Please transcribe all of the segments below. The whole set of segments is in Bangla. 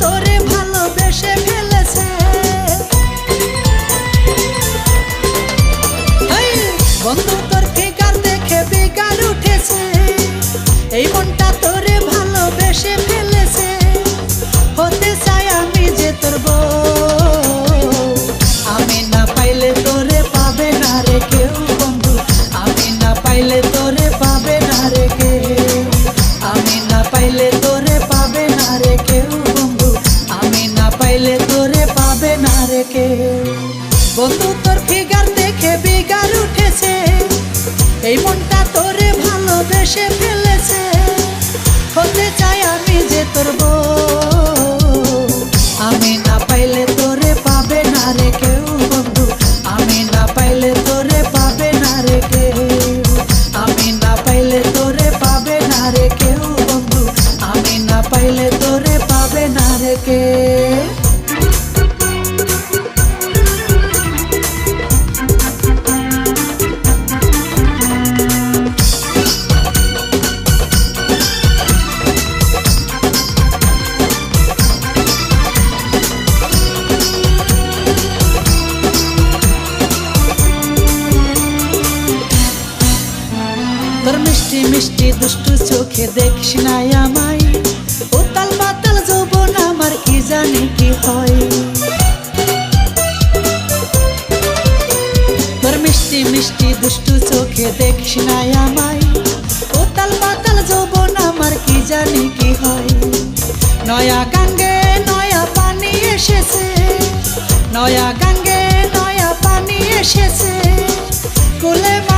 তোরে ভালোবেসে ফেলেছে। বন্ধু। থেকে। বন্ধু, তোর ফিগার দেখে বিগার উঠেছে। এই মনটা তোরে ভালোবেসে ফেলেছে। হতে চাই আমি যে তোর আমি না পাইলে তোরে পাবে না রে কেউ, বন্ধু। আমি না পাইলে তোরে পাবে না রে কেউ। আমি না পাইলে তোরে পাবে না রে কেউ, বন্ধু। আমি না পাইলে তোরে পাবে না রে কেউ। তোর মিষ্টি মিষ্টি দুষ্টু চোখে দেখিস না আমায়। উতাল পাতাল যৌবন আমার কি জানি কি হয়। তোর মিষ্টি মিষ্টি দুষ্টু চোখে দেখিস না আমায়। উতাল পাতাল যৌবন আমার কি জানি কি হয়। নয়া গাঙ্গে নয়া পানি এসেছে। নয়া গাঙ্গে নয়া পানি এসেছে। কুলে মারে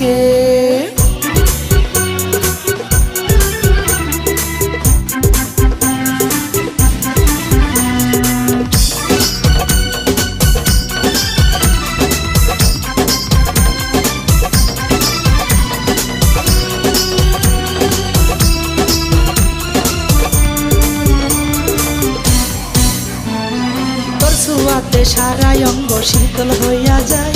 ছুয়াতে সারা অঙ্গ শীতল হইয়া যায়।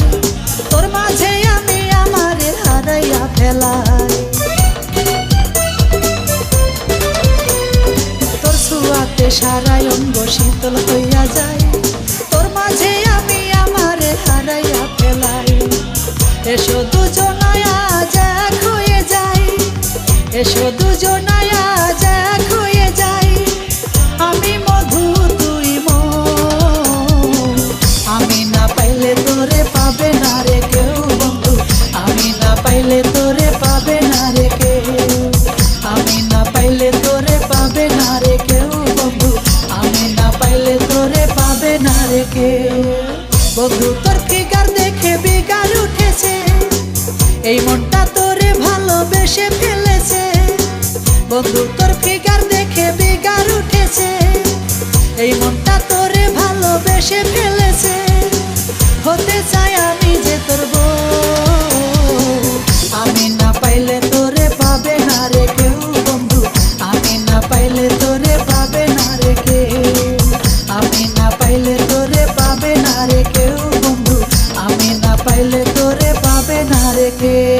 ছুয়াতে সারা অঙ্গ শীতল হইয়া যায়, তোর মাঝে আমি আমারে হারাইয়া ফেলাই। এসো দুজনায় আজ এক হয়ে যাই, এসো দুজনায় আজ এক হয়ে যাই। আমি মধু, তুই। আমি না পাইলে তোরে পাবে না রে কেউ বন্ধু। আমি না পাইলে তোরে কেউ বন্ধু, তোর ফিগার দেখে বিগার উঠেছে? এই মনটা তোরে ভালোবেসে ফেলেছে। বন্ধু, তোর ফিগার দেখে বিগার উঠেছে? এই মনটা তোরে ভালোবেসে ফেলেছে। হতে চাই আমি রে